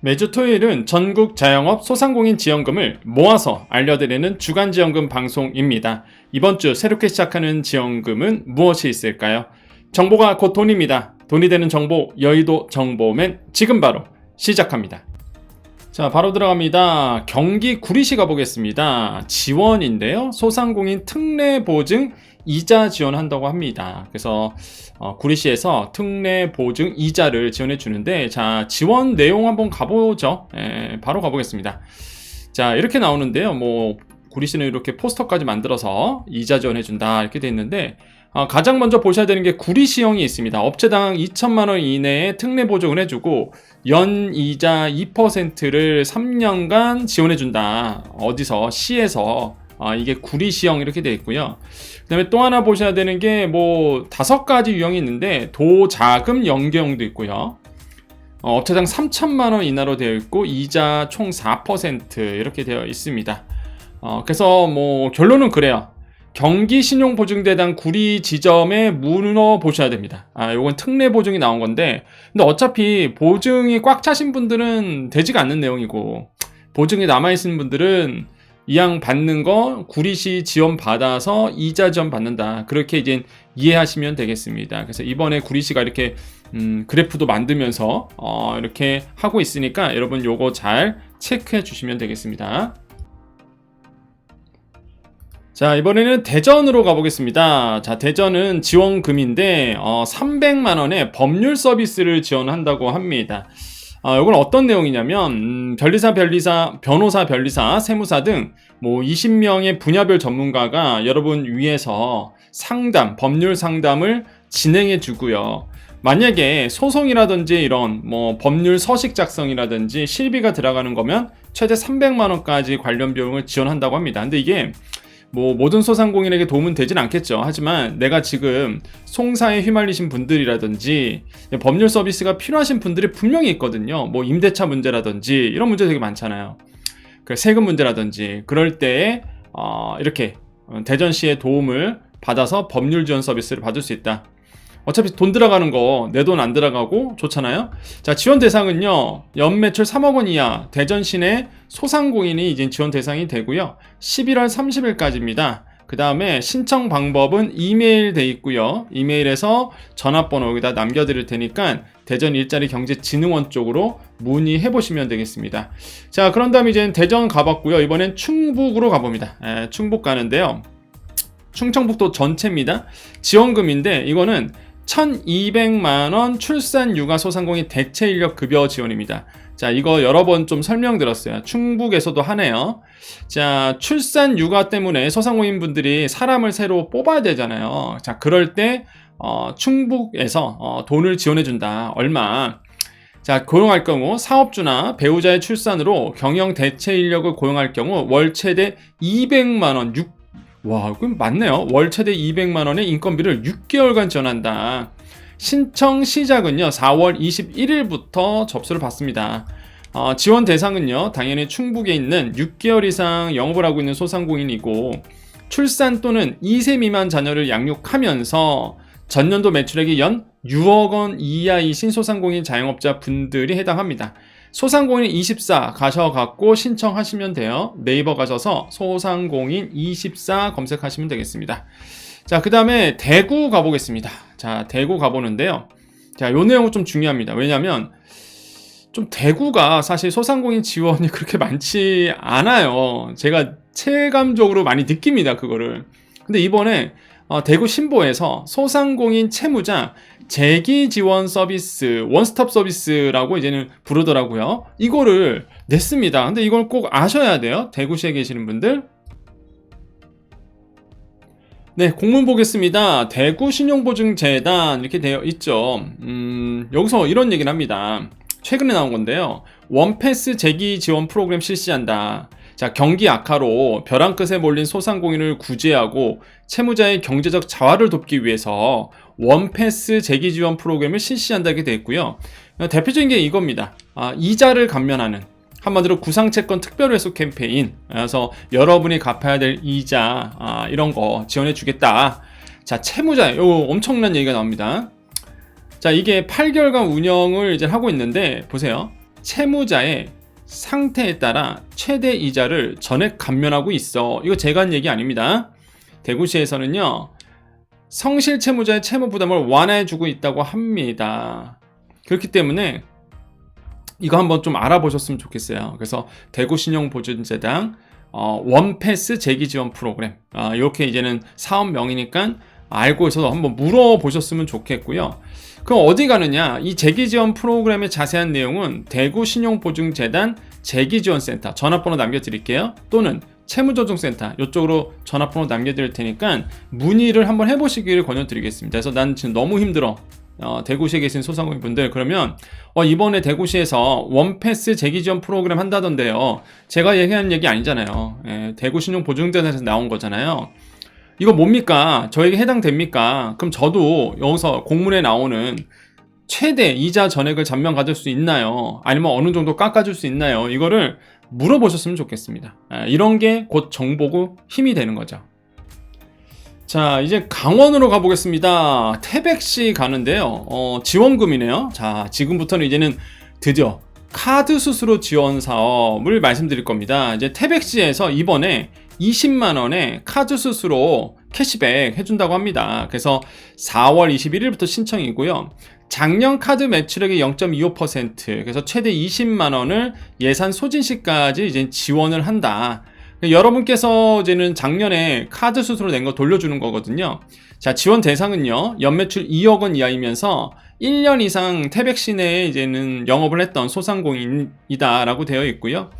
매주 토요일은 전국 자영업 소상공인 지원금을 모아서 알려드리는 주간 지원금 방송입니다. 이번 주 새롭게 시작하는 지원금은 무엇이 있을까요? 정보가 곧 돈입니다. 돈이 되는 정보, 여의도 정보맨 지금 바로 시작합니다. 자, 바로 들어갑니다. 경기 구리시 가보겠습니다. 지원인데요. 소상공인 특례 보증 이자 지원한다고 합니다. 그래서 어, 구리시에서 특례 보증 이자를 지원해 주는데 자 지원 내용 한번 가보죠. 예, 바로 가보겠습니다. 자 이렇게 나오는데요. 뭐 구리시는 이렇게 포스터까지 만들어서 이자 지원해 준다 이렇게 돼 있는데 어, 가장 먼저 보셔야 되는 게 구리시형이 있습니다. 업체당 2천만 원 이내에 특례 보증을 해주고 연 이자 2%를 3년간 지원해 준다. 어디서 시에서 아, 이게 구리시형 이렇게 되어 있고요. 그 다음에 또 하나 보셔야 되는 게 뭐 다섯 가지 유형이 있는데 도자금 연계형도 있고요. 어, 업체당 3천만 원 이하로 되어 있고 이자 총 4% 이렇게 되어 있습니다. 어, 그래서 뭐 결론은 그래요. 경기 신용 보증대당 구리 지점에 물어 보셔야 됩니다. 아, 요건 특례 보증이 나온 건데, 근데 어차피 보증이 꽉 차신 분들은 되지가 않는 내용이고, 보증이 남아 있는 분들은 이양 받는 거 구리시 지원 받아서 이자 지원 받는다. 그렇게 이제 이해하시면 되겠습니다. 그래서 이번에 구리시가 이렇게 음, 그래프도 만들면서 어, 이렇게 하고 있으니까 여러분 요거 잘 체크해 주시면 되겠습니다. 자, 이번에는 대전으로 가보겠습니다. 자, 대전은 지원금인데, 어, 300만 원의 법률 서비스를 지원한다고 합니다. 어, 이건 어떤 내용이냐면, 음, 변리사, 변리사, 변호사, 변리사, 세무사 등, 뭐, 20명의 분야별 전문가가 여러분 위해서 상담, 법률 상담을 진행해 주고요. 만약에 소송이라든지 이런 뭐 법률 서식 작성이라든지 실비가 들어가는 거면 최대 300만 원까지 관련 비용을 지원한다고 합니다. 근데 이게 뭐 모든 소상공인에게 도움은 되진 않겠죠. 하지만 내가 지금 송사에 휘말리신 분들이라든지 법률 서비스가 필요하신 분들이 분명히 있거든요. 뭐 임대차 문제라든지 이런 문제 되게 많잖아요. 그 세금 문제라든지 그럴 때에 어 이렇게 대전시의 도움을 받아서 법률 지원 서비스를 받을 수 있다. 어차피 돈 들어가는 거 내 돈 안 들어가고 좋잖아요. 자 지원 대상은요 연 매출 3억 원 이하 대전 시내 소상공인이 이제 지원 대상이 되고요. 11월 30일까지입니다. 그 다음에 신청 방법은 이메일 돼 있고요. 이메일에서 전화번호 여기다 남겨드릴 테니까 대전 일자리 경제진흥원 쪽으로 문의해 보시면 되겠습니다. 자 그런 다음 이제 대전 가봤고요. 이번엔 충북으로 가봅니다. 에, 충북 가는데요. 충청북도 전체입니다. 지원금인데 이거는 1200만 원 출산 육아 소상공인 대체 인력 급여 지원입니다. 자, 이거 여러 번 좀 설명드렸어요. 충북에서도 하네요. 자, 출산 육아 때문에 소상공인 분들이 사람을 새로 뽑아야 되잖아요. 자, 그럴 때, 어, 충북에서 어, 돈을 지원해 준다. 얼마? 자, 고용할 경우 사업주나 배우자의 출산으로 경영 대체 인력을 고용할 경우 월 최대 200만 원, 6 와, 그럼 맞네요. 월 최대 200만 원의 인건비를 6개월간 지원한다. 신청 시작은요, 4월 21일부터 접수를 받습니다. 어, 지원 대상은요, 당연히 충북에 있는 6개월 이상 영업을 하고 있는 소상공인이고, 출산 또는 2세 미만 자녀를 양육하면서 전년도 매출액이 연 6억 원 이하이신 소상공인 자영업자 분들이 해당합니다. 소상공인 24 가셔갖고 신청하시면 돼요. 네이버 가셔서 소상공인 24 검색하시면 되겠습니다. 자, 그 다음에 대구 가보겠습니다. 자, 대구 가보는데요. 자, 요 내용은 좀 중요합니다. 왜냐면, 좀 대구가 사실 소상공인 지원이 그렇게 많지 않아요. 제가 체감적으로 많이 느낍니다, 그거를. 근데 이번에 어, 대구 신보에서 소상공인 채무자 재기 지원 서비스, 원스톱 서비스라고 이제는 부르더라고요. 이거를 냈습니다. 근데 이걸 꼭 아셔야 돼요. 대구시에 계시는 분들. 네, 공문 보겠습니다. 대구 신용보증재단 이렇게 되어 있죠. 음, 여기서 이런 얘기를 합니다. 최근에 나온 건데요. 원패스 재기 지원 프로그램 실시한다. 자, 경기 악화로 벼랑 끝에 몰린 소상공인을 구제하고 채무자의 경제적 자활을 돕기 위해서 원패스 재기 지원 프로그램을 실시한다게 되어 있고요. 대표적인 게 이겁니다. 아, 이자를 감면하는 한마디로 구상채권 특별회수 캠페인. 그래서 여러분이 갚아야 될 이자 아, 이런 거 지원해 주겠다. 자, 채무자 요 엄청난 얘기가 나옵니다. 자, 이게 8개월간 운영을 이제 하고 있는데 보세요. 채무자의 상태에 따라 최대 이자를 전액 감면하고 있어. 이거 제가 한 얘기 아닙니다. 대구시에서는요, 성실 채무자의 채무 부담을 완화해주고 있다고 합니다. 그렇기 때문에 이거 한번 좀 알아보셨으면 좋겠어요. 그래서 대구신용보증재당 어, 원패스 재기 지원 프로그램 아, 이렇게 이제는 사업명이니까 알고 있어서 한번 물어보셨으면 좋겠고요. 그럼 어디 가느냐? 이 재기 지원 프로그램의 자세한 내용은 대구신용보증재단 재기지원센터 전화번호 남겨드릴게요. 또는 채무조정센터 이쪽으로 전화번호 남겨드릴 테니까 문의를 한번 해보시기를 권유드리겠습니다. 그래서 난 지금 너무 힘들어. 어, 대구시에 계신 소상공인 분들 그러면 어, 이번에 대구시에서 원패스 재기지원 프로그램 한다던데요. 제가 얘기하는 얘기 아니잖아요. 예, 대구신용보증재단에서 나온 거잖아요. 이거 뭡니까? 저에게 해당됩니까? 그럼 저도 여기서 공문에 나오는 최대 이자 전액을 잔면 가질 수 있나요? 아니면 어느 정도 깎아줄 수 있나요? 이거를 물어보셨으면 좋겠습니다. 아, 이런 게 곧 정보고 힘이 되는 거죠. 자, 이제 강원으로 가보겠습니다. 태백시 가는데요. 어, 지원금이네요. 자, 지금부터는 이제는 드디어 카드 수수료 지원 사업을 말씀드릴 겁니다. 이제 태백시에서 이번에 20만 원의 카드 수수료 캐시백 해준다고 합니다. 그래서 4월 21일부터 신청이고요. 작년 카드 매출액의 0.25% 그래서 최대 20만 원을 예산 소진 시까지 이제 지원을 한다. 여러분께서 이제는 작년에 카드 수수료 낸 거 돌려주는 거거든요. 자, 지원 대상은요, 연매출 2억 원 이하이면서 1년 이상 태백 시내에 이제는 영업을 했던 소상공인이다라고 되어 있고요.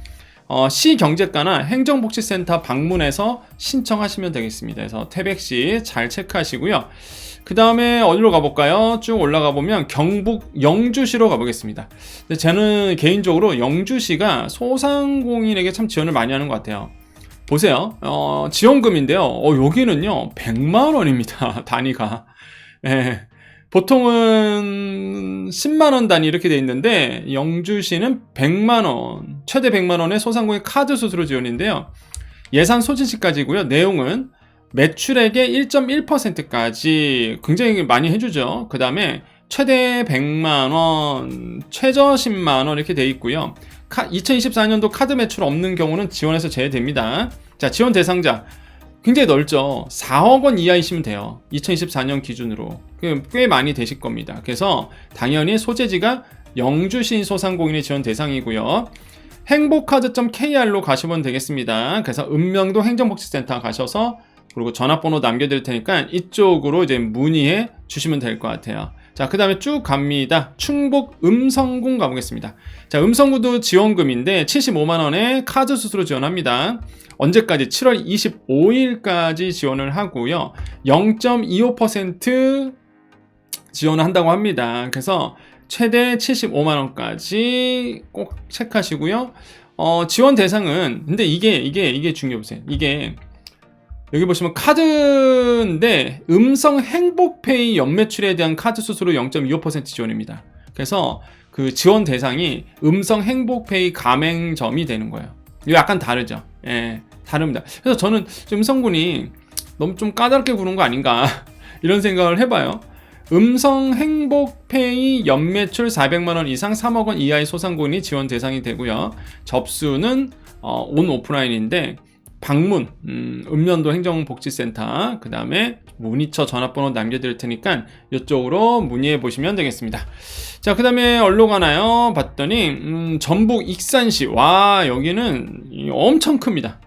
어, 시 경제과나 행정복지센터 방문해서 신청하시면 되겠습니다. 그래서 태백시 잘 체크하시고요. 그 다음에 어디로 가볼까요? 쭉 올라가 보면 경북 영주시로 가보겠습니다. 근데 저는 개인적으로 영주시가 소상공인에게 참 지원을 많이 하는 것 같아요. 보세요. 어, 지원금인데요. 어, 여기는요, 100만 원입니다. 단위가. 예. 보통은 10만 원 단위 이렇게 돼 있는데, 영주시는 100만 원, 최대 100만 원의 소상공인 카드 수수료 지원인데요. 예산 소진시까지고요. 내용은 매출액의 1.1%까지 굉장히 많이 해주죠. 그 다음에 최대 100만원, 최저 10만원 이렇게 돼 있고요. 2024년도 카드 매출 없는 경우는 지원해서 제외됩니다. 자, 지원 대상자. 굉장히 넓죠. 4억 원 이하이시면 돼요. 2024년 기준으로. 꽤 많이 되실 겁니다. 그래서 당연히 소재지가 영주신 소상공인의 지원 대상이고요. 행복카드.kr로 가시면 되겠습니다. 그래서 읍명도 행정복지센터 가셔서 그리고 전화번호 남겨드릴 테니까 이쪽으로 이제 문의해 주시면 될 것 같아요. 자, 그 다음에 쭉 갑니다. 충북 음성군 가보겠습니다. 자, 음성구도 지원금인데 75만원에 카드 수수료 지원합니다. 언제까지? 7월 25일까지 지원을 하고요. 0.25% 지원을 한다고 합니다. 그래서 최대 75만원까지 꼭 체크하시고요. 어, 지원 대상은, 근데 이게, 이게, 이게 중요해 보세요. 이게 여기 보시면 카드인데 음성 행복페이 연매출에 대한 카드 수수료 0.25% 지원입니다. 그래서 그 지원 대상이 음성 행복페이 가맹점이 되는 거예요. 이거 약간 다르죠. 예, 다릅니다. 그래서 저는 음성군이 너무 좀 까다롭게 구는 거 아닌가 이런 생각을 해봐요. 음성 행복페이 연매출 400만 원 이상 3억 원 이하의 소상공인이 지원 대상이 되고요. 접수는 어, 온 오프라인인데 방문, 음, 읍면도 행정복지센터, 그 다음에 문의처 전화번호 남겨드릴 테니까 이쪽으로 문의해 보시면 되겠습니다. 자, 그 다음에 어디로 가나요? 봤더니, 음, 전북 익산시. 와, 여기는 엄청 큽니다.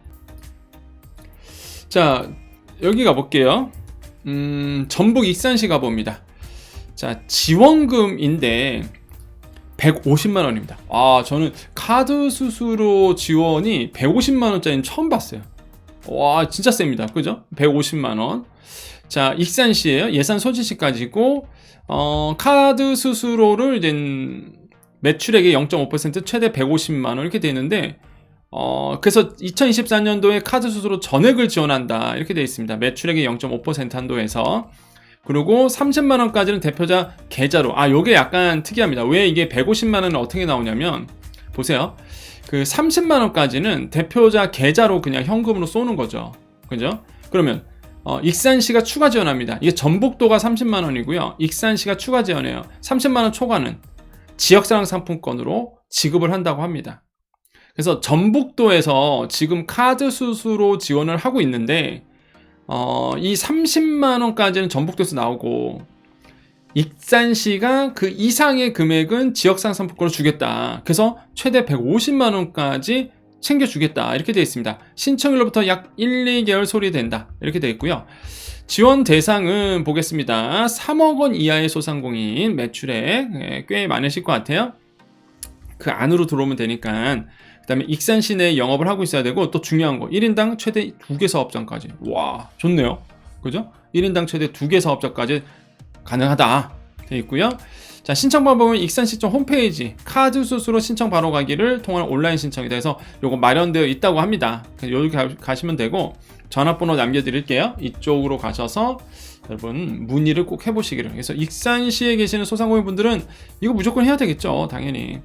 자, 여기 가볼게요. 음, 전북 익산시 가봅니다. 자, 지원금인데, 150만 원입니다. 아, 저는 카드 수수료 지원이 150만 원짜리는 처음 봤어요. 와, 진짜 셉니다. 그죠? 150만 원. 자, 익산시에요. 예산 소지시 까지고 어, 카드 수수료를 이제 매출액의 0.5% 최대 150만 원 이렇게 되는데 어, 그래서 2024년도에 카드 수수료 전액을 지원한다. 이렇게 되어 있습니다. 매출액의 0.5% 한도에서. 그리고 30만 원까지는 대표자 계좌로. 아, 요게 약간 특이합니다. 왜 이게 150만 원은 어떻게 나오냐면 보세요. 그 30만 원까지는 대표자 계좌로 그냥 현금으로 쏘는 거죠. 그죠? 그러면 어, 익산시가 추가 지원합니다. 이게 전북도가 30만 원이고요. 익산시가 추가 지원해요. 30만 원 초과는 지역사랑 상품권으로 지급을 한다고 합니다. 그래서 전북도에서 지금 카드 수수로 지원을 하고 있는데 어, 이 30만 원까지는 전북도에서 나오고 익산시가 그 이상의 금액은 지역상 상품권을 주겠다. 그래서 최대 150만 원까지 챙겨주겠다. 이렇게 되어 있습니다. 신청일로부터 약 1, 2개월 소리된다. 이렇게 되어 있고요. 지원 대상은 보겠습니다. 3억 원 이하의 소상공인 매출액 예, 꽤 많으실 것 같아요. 그 안으로 들어오면 되니까 그다음에 익산 시내에 영업을 하고 있어야 되고 또 중요한 거 1인당 최대 2개 사업장까지. 와, 좋네요. 그죠? 1인당 최대 2개 사업장까지 가능하다. 되어 있고요. 자, 신청 방법은 익산시청 홈페이지 카드 수수로 신청 바로 가기를 통한 온라인 신청이 돼서 요거 마련되어 있다고 합니다. 여기 가, 가시면 되고 전화번호 남겨드릴게요. 이쪽으로 가셔서 여러분 문의를 꼭 해보시기를. 그래서 익산시에 계시는 소상공인 분들은 이거 무조건 해야 되겠죠, 당연히.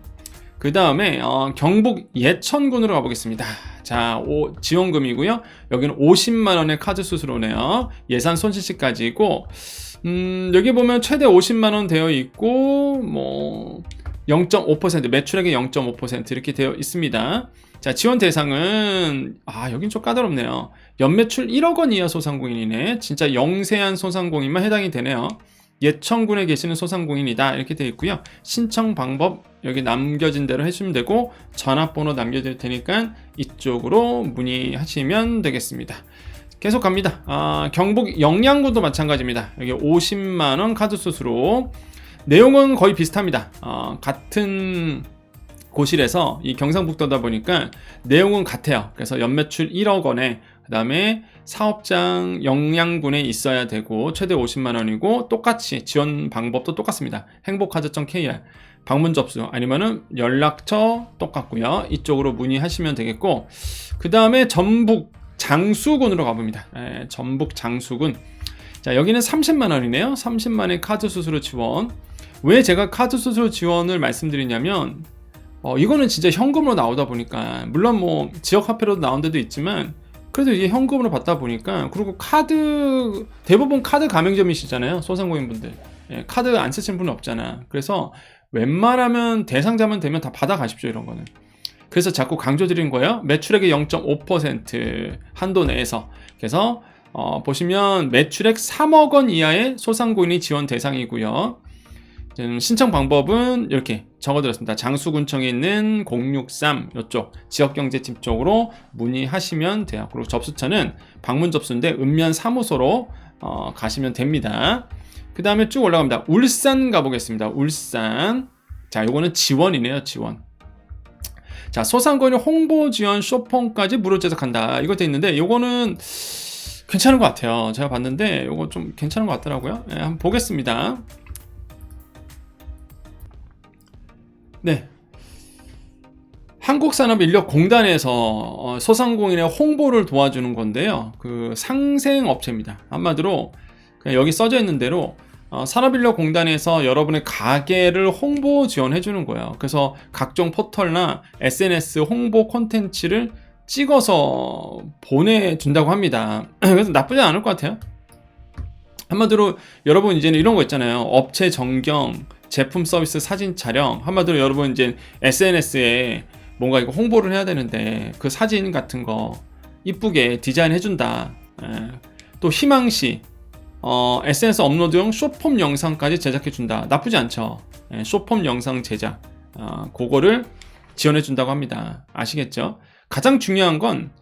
그 다음에 어, 경북 예천군으로 가보겠습니다. 자, 오, 지원금이고요. 여기는 50만 원의 카드 수수료네요. 예산 손실시까지고 음, 여기 보면 최대 50만 원 되어 있고 뭐 0.5% 매출액의 0.5% 이렇게 되어 있습니다. 자, 지원 대상은 아, 여긴 좀 까다롭네요. 연매출 1억 원 이하 소상공인이네. 진짜 영세한 소상공인만 해당이 되네요. 예천군에 계시는 소상공인이다 이렇게 되어 있고요. 신청 방법 여기 남겨진 대로 해주시면 되고 전화번호 남겨드릴 테니까 이쪽으로 문의하시면 되겠습니다. 계속 갑니다. 아, 경북 영양구도 마찬가지입니다. 여기 50만 원 카드 수수료. 내용은 거의 비슷합니다. 어, 같은 고실에서 이 경상북도다 보니까 내용은 같아요. 그래서 연매출 1억 원에 그 다음에 사업장 영양군에 있어야 되고 최대 50만 원이고 똑같이 지원 방법도 똑같습니다. 행복카드.kr 방문 접수 아니면은 연락처 똑같고요. 이쪽으로 문의하시면 되겠고 그 다음에 전북 장수군으로 가봅니다. 예, 전북 장수군. 자, 여기는 30만 원이네요. 30만의 카드 수수료 지원. 왜 제가 카드 수수료 지원을 말씀드리냐면 어, 이거는 진짜 현금으로 나오다 보니까 물론 뭐 지역 화폐로도 나온 데도 있지만 그래도 이게 현금으로 받다 보니까 그리고 카드 대부분 카드 가맹점이시잖아요 소상공인 분들 예, 카드 안 쓰시는 분은 없잖아 그래서 웬만하면 대상자만 되면 다 받아 가십시오 이런 거는 그래서 자꾸 강조드린 거예요. 매출액의 0.5% 한도 내에서. 그래서 어, 보시면 매출액 3억 원 이하의 소상공인이 지원 대상이고요. 신청 방법은 이렇게 적어드렸습니다. 장수군청에 있는 063 이쪽 지역경제팀 쪽으로 문의하시면 돼요. 그리고 접수처는 방문 접수인데 읍면 사무소로 어, 가시면 됩니다. 그 다음에 쭉 올라갑니다. 울산 가보겠습니다. 울산. 자, 요거는 지원이네요. 지원. 자, 소상공인 홍보 지원 쇼폼까지 무료 제작한다. 이거 돼 있는데 요거는 괜찮은 것 같아요. 제가 봤는데 요거 좀 괜찮은 것 같더라고요. 네, 한번 보겠습니다. 네. 한국산업인력공단에서 어, 소상공인의 홍보를 도와주는 건데요. 그 상생업체입니다. 한마디로 여기 써져 있는 대로 어, 산업인력공단에서 여러분의 가게를 홍보 지원해 주는 거예요. 그래서 각종 포털나 SNS 홍보 콘텐츠를 찍어서 보내준다고 합니다. 그래서 나쁘지 않을 것 같아요. 한마디로 여러분 이제는 이런 거 있잖아요. 업체 전경, 제품 서비스 사진 촬영. 한마디로 여러분 이제 SNS에 뭔가 이거 홍보를 해야 되는데 그 사진 같은 거 이쁘게 디자인 해준다. 예. 또 희망시 어, SNS 업로드용 쇼폼 영상까지 제작해준다. 나쁘지 않죠? 예, 쇼폼 영상 제작. 어, 그거를 지원해준다고 합니다. 아시겠죠? 가장 중요한 건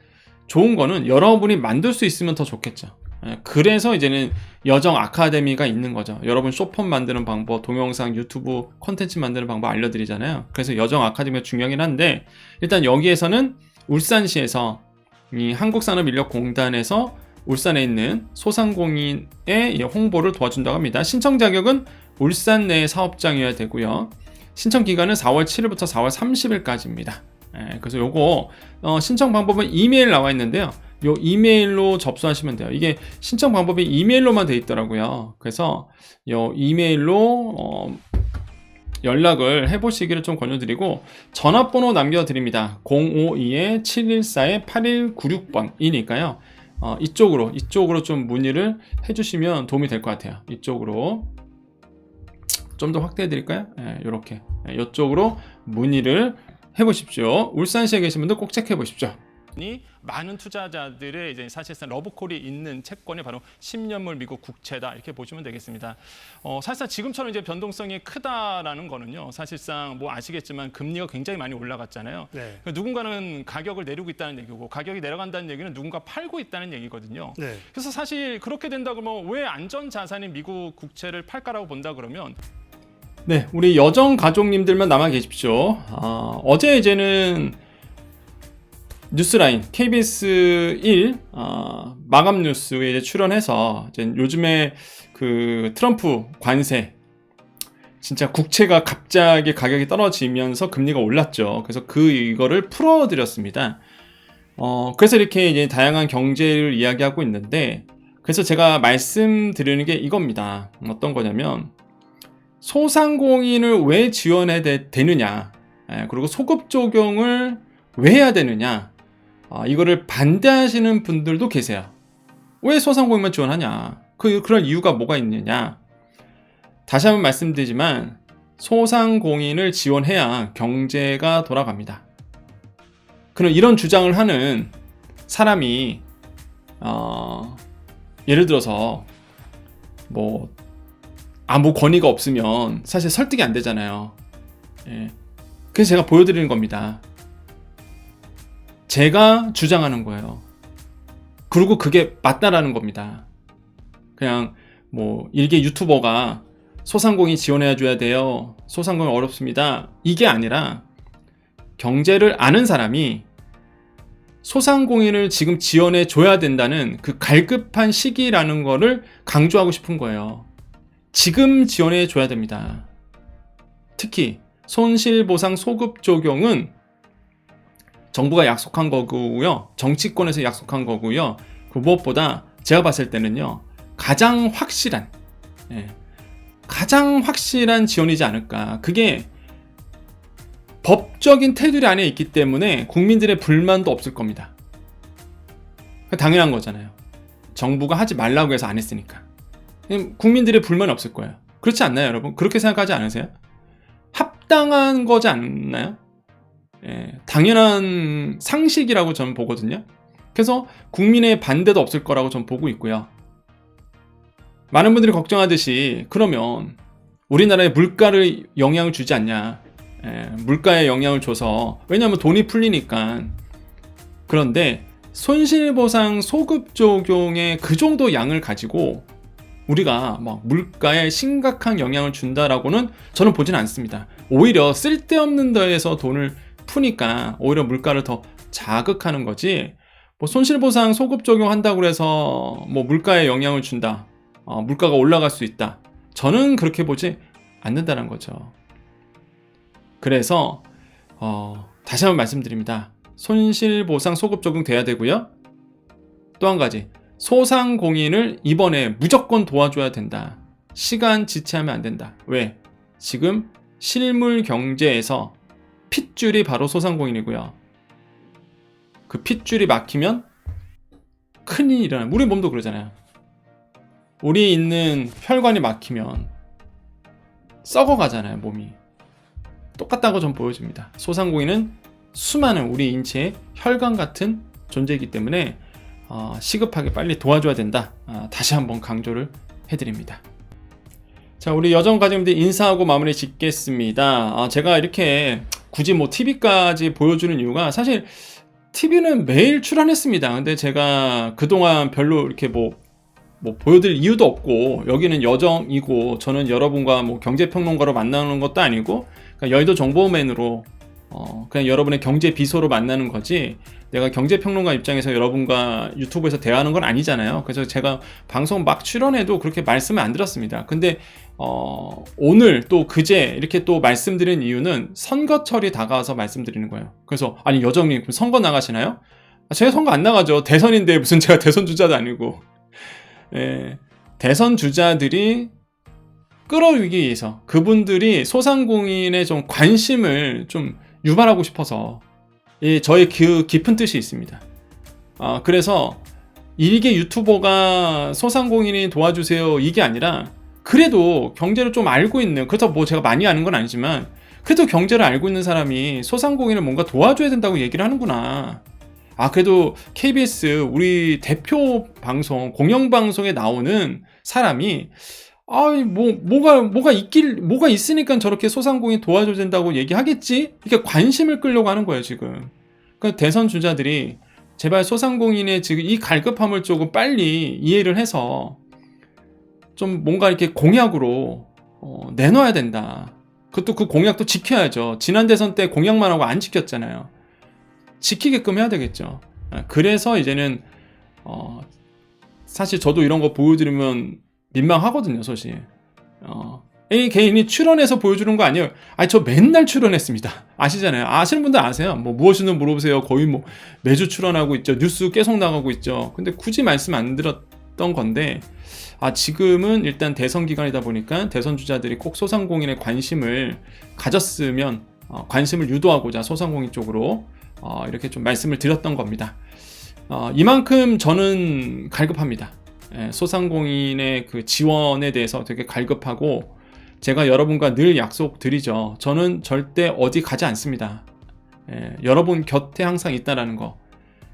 좋은 거는 여러분이 만들 수 있으면 더 좋겠죠. 예, 그래서 이제는 여정 아카데미가 있는 거죠. 여러분 쇼폼 만드는 방법, 동영상, 유튜브 콘텐츠 만드는 방법 알려드리잖아요. 그래서 여정 아카데미가 중요하긴 한데 일단 여기에서는 울산시에서 이 한국산업인력공단에서 울산에 있는 소상공인의 홍보를 도와준다고 합니다. 신청 자격은 울산 내 사업장이어야 되고요. 신청 기간은 4월 7일부터 4월 30일까지입니다. 예, 그래서 요거 어, 신청 방법은 이메일 나와 있는데요. 요 이메일로 접수하시면 돼요. 이게 신청 방법이 이메일로만 돼 있더라고요. 그래서 요 이메일로 어, 연락을 해보시기를 좀 권유드리고 전화번호 남겨드립니다. 052-714-8196번이니까요. 어, 이쪽으로 이쪽으로 좀 문의를 해주시면 도움이 될 것 같아요. 이쪽으로 좀 더 확대해 드릴까요? 네, 이렇게 예, 이쪽으로 문의를 해보십시오. 울산시에 계신 분들 꼭 체크해 보십시오. 이 많은 투자자들의 이제 사실상 러브콜이 있는 채권이 바로 10년물 미국 국채다 이렇게 보시면 되겠습니다. 어, 사실상 지금처럼 이제 변동성이 크다라는 거는요. 사실상 뭐 아시겠지만 금리가 굉장히 많이 올라갔잖아요. 네. 그러니까 누군가는 가격을 내리고 있다는 얘기고 가격이 내려간다는 얘기는 누군가 팔고 있다는 얘기거든요. 네. 그래서 사실 그렇게 된다 그러면 왜 안전 자산인 미국 국채를 팔까라고 본다 그러면 네, 우리 여정 가족님들만 남아 계십시오. 아, 어제 이제는 뉴스라인 KBS 1 아, 마감 뉴스에 이제 출연해서 이제 요즘에 그 트럼프 관세 진짜 국채가 갑자기 가격이 떨어지면서 금리가 올랐죠. 그래서 그 이거를 풀어드렸습니다. 어, 그래서 이렇게 이제 다양한 경제를 이야기하고 있는데, 그래서 제가 말씀드리는 게 이겁니다. 어떤 거냐면, 소상공인을 왜 지원해야 되, 되느냐, 예, 그리고 소급 적용을 왜 해야 되느냐, 아, 이거를 반대하시는 분들도 계세요. 왜 소상공인만 지원하냐? 그, 그런 이유가 뭐가 있느냐? 다시 한번 말씀드리지만, 소상공인을 지원해야 경제가 돌아갑니다. 그럼 이런 주장을 하는 사람이 어, 예를 들어서 뭐 아무 권위가 없으면 사실 설득이 안 되잖아요. 예. 그래서 제가 보여드리는 겁니다. 제가 주장하는 거예요. 그리고 그게 맞다라는 겁니다. 그냥 뭐 일개 유튜버가 소상공인 지원해 줘야 돼요. 소상공인 어렵습니다. 이게 아니라 경제를 아는 사람이 소상공인을 지금 지원해 줘야 된다는 그 갈급한 시기라는 거를 강조하고 싶은 거예요. 지금 지원해 줘야 됩니다. 특히 손실보상 소급 적용은 정부가 약속한 거고요. 정치권에서 약속한 거고요. 그 무엇보다 제가 봤을 때는요. 가장 확실한 예, 가장 확실한 지원이지 않을까. 그게 법적인 테두리 안에 있기 때문에 국민들의 불만도 없을 겁니다. 당연한 거잖아요. 정부가 하지 말라고 해서 안 했으니까. 국민들의 불만이 없을 거예요. 그렇지 않나요, 여러분? 그렇게 생각하지 않으세요? 합당한 거지 않나요? 예, 당연한 상식이라고 저는 보거든요. 그래서 국민의 반대도 없을 거라고 저는 보고 있고요. 많은 분들이 걱정하듯이 그러면 우리나라에 물가를 영향을 주지 않냐. 예, 물가에 영향을 줘서 왜냐하면 돈이 풀리니까 그런데 손실보상 소급 적용의 그 정도 양을 가지고 우리가 막 물가에 심각한 영향을 준다라고는 저는 보지는 않습니다. 오히려 쓸데없는 데에서 돈을 푸니까 오히려 물가를 더 자극하는 거지. 뭐 손실보상 소급 적용한다고 해서 뭐 물가에 영향을 준다. 어, 물가가 올라갈 수 있다. 저는 그렇게 보지 않는다는 거죠. 그래서 어, 다시 한번 말씀드립니다. 손실보상 소급 적용돼야 되고요. 또 한 가지 소상공인을 이번에 무조건 도와줘야 된다. 시간 지체하면 안 된다. 왜? 지금 실물 경제에서 핏줄이 바로 소상공인이고요. 그 핏줄이 막히면 큰일이 일어나요. 우리 몸도 그러잖아요. 우리 있는 혈관이 막히면 썩어가잖아요, 몸이. 똑같다고 전 보여줍니다. 소상공인은 수많은 우리 인체의 혈관 같은 존재이기 때문에 어, 시급하게 빨리 도와줘야 된다. 어, 다시 한번 강조를 해드립니다. 자, 우리 여정 가족님들 인사하고 마무리 짓겠습니다. 어, 제가 이렇게 굳이 뭐 TV까지 보여주는 이유가 사실 TV는 매일 출연했습니다. 근데 제가 그동안 별로 이렇게 뭐, 뭐 보여드릴 이유도 없고 여기는 여정이고 저는 여러분과 뭐 경제평론가로 만나는 것도 아니고 그러니까 여의도 정보맨으로 어, 그냥 여러분의 경제 비서로 만나는 거지 내가 경제평론가 입장에서 여러분과 유튜브에서 대화하는 건 아니잖아요. 그래서 제가 방송 막 출연해도 그렇게 말씀을 안 드렸습니다. 근데 어, 오늘 또 그제 이렇게 또 말씀드린 이유는 선거철이 다가와서 말씀드리는 거예요. 그래서 아니 여정님 그럼 선거 나가시나요? 아, 제가 선거 안 나가죠. 대선인데 무슨 제가 대선 주자도 아니고. 예, 대선 주자들이 끌어올리기 위해서 그분들이 소상공인의 좀 관심을 좀 유발하고 싶어서 예, 저의 그 깊은 뜻이 있습니다. 아, 그래서 일개 유튜버가 소상공인이 도와주세요 이게 아니라 그래도 경제를 좀 알고 있는 그렇다고 뭐 제가 많이 아는 건 아니지만 그래도 경제를 알고 있는 사람이 소상공인을 뭔가 도와줘야 된다고 얘기를 하는구나. 아, 그래도 KBS 우리 대표 방송, 공영 방송에 나오는 사람이 아, 뭐, 뭐가, 뭐가 있길, 뭐가 있으니까 저렇게 소상공인 도와줘야 된다고 얘기하겠지? 이렇게 관심을 끌려고 하는 거예요, 지금. 그러니까 대선 주자들이 제발 소상공인의 지금 이 갈급함을 조금 빨리 이해를 해서 좀 뭔가 이렇게 공약으로 어, 내놔야 된다. 그것도 그 공약도 지켜야죠. 지난 대선 때 공약만 하고 안 지켰잖아요. 지키게끔 해야 되겠죠. 아, 그래서 이제는 어, 사실 저도 이런 거 보여드리면 민망하거든요, 사실. 어, 이 개인이 출연해서 보여주는 거 아니에요. 아니, 저 맨날 출연했습니다. 아시잖아요. 아시는 분들 아세요. 뭐, 무엇이든 물어보세요. 거의 뭐, 매주 출연하고 있죠. 뉴스 계속 나가고 있죠. 근데 굳이 말씀 안 드렸던 건데, 아, 지금은 일단 대선 기간이다 보니까 대선 주자들이 꼭 소상공인에 관심을 가졌으면, 어, 관심을 유도하고자 소상공인 쪽으로, 어, 이렇게 좀 말씀을 드렸던 겁니다. 어, 이만큼 저는 갈급합니다. 예, 소상공인의 그 지원에 대해서 되게 갈급하고 제가 여러분과 늘 약속드리죠. 저는 절대 어디 가지 않습니다. 예, 여러분 곁에 항상 있다라는 거.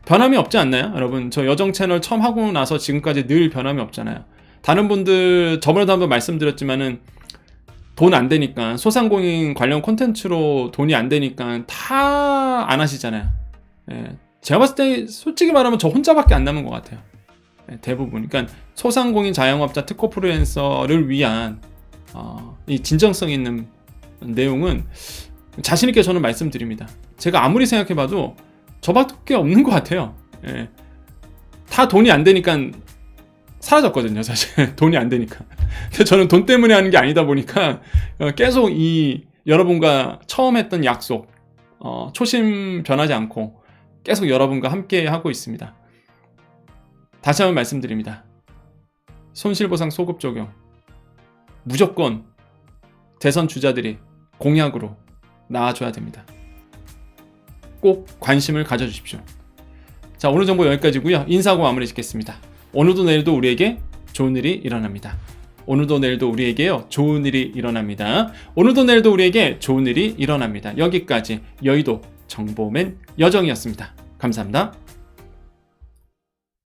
변함이 없지 않나요? 여러분, 저 여정 채널 처음 하고 나서 지금까지 늘 변함이 없잖아요. 다른 분들, 저번에도 한번 말씀드렸지만은 돈 안 되니까, 소상공인 관련 콘텐츠로 돈이 안 되니까 다 안 하시잖아요. 예, 제가 봤을 때 솔직히 말하면 저 혼자밖에 안 남은 것 같아요. 예, 대부분. 그러니까 소상공인 자영업자 특허 프리랜서를 위한 어, 이 진정성 있는 내용은 자신 있게 저는 말씀드립니다. 제가 아무리 생각해봐도 저밖에 없는 것 같아요. 예. 다 돈이 안 되니까 사라졌거든요, 사실 돈이 안 되니까. 근데 저는 돈 때문에 하는 게 아니다 보니까 어, 계속 이 여러분과 처음 했던 약속, 어, 초심 변하지 않고 계속 여러분과 함께 하고 있습니다. 다시 한번 말씀드립니다. 손실보상 소급 적용 무조건 대선 주자들이 공약으로 나와줘야 됩니다. 꼭 관심을 가져주십시오. 자, 오늘 정보 여기까지고요. 인사하고 마무리 짓겠습니다. 오늘도 내일도 우리에게 좋은 일이 일어납니다. 오늘도 내일도 우리에게요 좋은 일이 일어납니다. 오늘도 내일도 우리에게 좋은 일이 일어납니다. 여기까지 여의도 정보맨 여정이었습니다. 감사합니다.